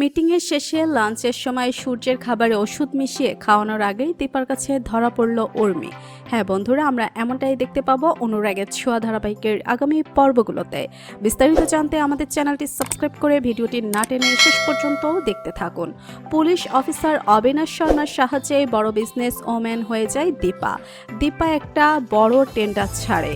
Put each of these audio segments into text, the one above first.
মিটিংয়ের শেষে লাঞ্চের সময় সূর্যের খাবারে ওষুধ মিশিয়ে খাওয়ানোর আগেই দীপার কাছে ধরা পড়ল উর্মি। হ্যাঁ বন্ধুরা, আমরা এমনটাই দেখতে পাবো অনুরাগের ছোঁয়া ধারাবাহিকের আগামী পর্বগুলোতে। বিস্তারিত জানতে আমাদের চ্যানেলটি সাবস্ক্রাইব করে ভিডিওটি না টেনে শেষ পর্যন্ত দেখতে থাকুন। পুলিশ অফিসার অবিনাশ শর্মার সাহায্যে বড় বিজনেস ওম্যান হয়ে যায় দীপা। দীপা একটা বড় টেন্ডার ছাড়ে।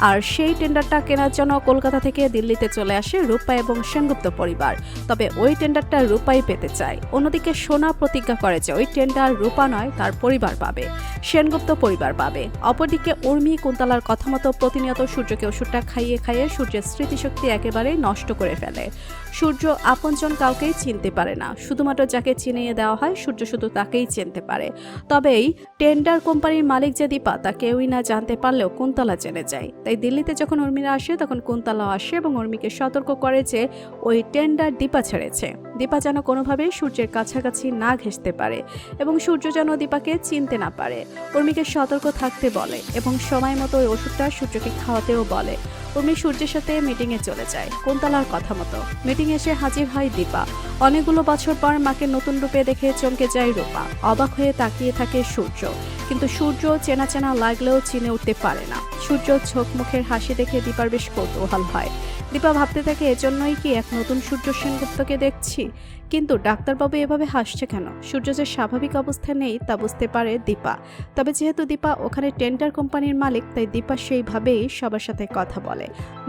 আর সেই টেন্ডারটা কেনার জন্য কলকাতা থেকে দিল্লিতে চলে আসে রূপা এবং সেনগুপ্ত পরিবার। তবে ওই টেন্ডারটা রূপাই পেতে চায়। অন্যদিকে সোনা প্রতিজ্ঞা করে যে ওই টেন্ডার রূপা নয়, তার পরিবার পাবে। সেনগুপ্ত পরিবার পাবে। অপরদিকে উর্মি কুন্তলার কথা মতো প্রতিনিয়ত সূর্যকে ওষুধটা খাইয়ে খাইয়ে সূর্যের স্মৃতিশক্তি একেবারেই নষ্ট করে ফেলে। সূর্য আপনজন কাউকেই চিনতে পারে না। শুধুমাত্র যাকে চিনিয়ে দেওয়া হয়, সূর্য শুধু তাকেই চিনতে পারে। তবেই টেন্ডার কোম্পানির মালিক যে দীপা তা কেউই না জানতে পারলেও কুন্তলা জেনে যায়। তাই দিল্লিতে যখন উর্মিরা আসে, তখন কুন্তলাও আসে এবং উর্মিকে সতর্ক করে যে ওই টেন্ডার দীপা ছেড়েছে দীপা যেন কোনোভাবেই সূর্যের কাছাকাছি না ঘেঁষতে পারে এবং সূর্য যেন দীপাকে চিনতে না পারে। উর্মিকে সতর্ক থাকতে বলে এবং সময় মতো ওই ওষুধটা সূর্যকে খাওয়াতেও বলে। উর্মি সূর্যের সাথে মিটিংয়ে চলে যায়। কুন্তলার কথা মতো। মিটিংয়ে এসে হাজির হয় দীপা। অনেকগুলো বছর পর মাকে নতুন রূপে দেখে চমকে যায় রূপা। অবাক হয়ে তাকিয়ে থাকে সূর্য। কিন্তু সূর্য চেনা চেনা লাগলেও চিনে উঠতে পারে না। সূর্য চোখ মুখের হাসি দেখে দীপার বেশ কৌতূহল হয়। দীপা ভাবতে থাকে, এজন্যই কি এক নতুন সূর্য সেনগুপ্তকে দেখছি? কিন্তু ডাক্তারবাবু এভাবে হাসছে কেন? সূর্য যে স্বাভাবিক অবস্থায় নেই তা বুঝতে পারে দীপা। তবে যেহেতু দীপা ওখানে টেন্ডার কোম্পানির মালিক, তাই দীপা সেইভাবেই সবার সাথে কথা বলে।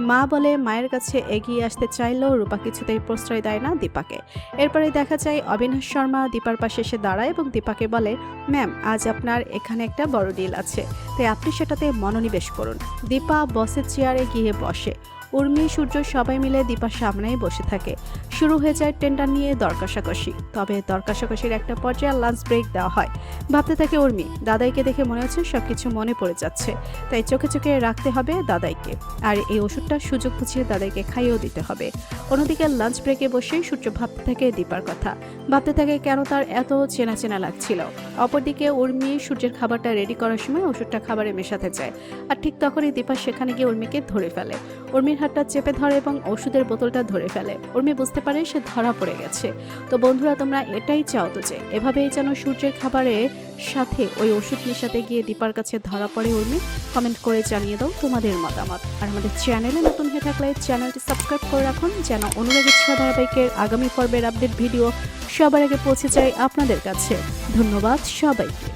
মা বলে মায়ের কাছে এগিয়ে আসতে চাইলেও রূপা কিছুতেই প্রশ্রয় দেয় না দীপাকে। এরপরে দেখা যায় অবিনাশ শর্মা দীপার পাশে এসে দাঁড়ায় এবং দীপাকে বলে, ম্যাম, আজ আপনার এখানে একটা বড় ডিল আছে। তাই আপনি সেটাতে মনোনিবেশ করুন। দীপা বসের চেয়ারে গিয়ে বসে। উর্মি, সূর্য সবাই মিলে দীপার সামনেই বসে থাকে। শুরু হয়ে যায় টেন্ডার নিয়ে দরকাশাকষি তবে দরকাশাকষির একটা পর্যায়ে লাঞ্চ ব্রেক দেওয়া হয়। ভাবতে থাকে উর্মি, দাদাইকে দেখে মনে হচ্ছে সবকিছু মনে পড়ে যাচ্ছে। তাই চোখে চোখে রাখতে হবে দাদাইকে। আর এই ওষুধটা সুযোগ বুঝিয়ে দাদাইকে খাইয়েও দিতে হবে। অন্যদিকে লাঞ্চ ব্রেকে বসে সূর্য ভাবতে থাকে দীপার কথা। ভাবতে থাকে কেন তার এত চেনা চেনা লাগছিল। অপরদিকে উর্মি সূর্যের খাবারটা রেডি করার সময় ওষুধটা খাবারে মেশাতে চায়। আর ঠিক তখনই দীপা সেখানে গিয়ে উর্মিকে ধরে ফেলে। উর্মির হাতটা চেপে ধরে এবং ওষুধের বোতলটা ধরে ফেলে। উর্মি বুঝতে পারে সে ধরা পড়ে গেছে। তো বন্ধুরা, তোমরা এটাই চাও তো যে, এভাবেই যেন সূর্যের খাবারের সাথে ওই ওষুধ মেশাতে গিয়ে দীপার কাছে ধরা পড়ে উর্মি। কমেন্ট করে জানিয়ে দাও তোমাদের মতামত। আর আমাদের চ্যানেলে নতুন হয়ে থাকলে চ্যানেলটি সাবস্ক্রাইব করে রাখুন, যেন অনুরাগী ছোঁয়া ধারাবাহিকের আগামী পর্বের আপডেট ভিডিও সবার আগে পৌঁছে যায় আপনাদের কাছে। ধন্যবাদ সবাইকে।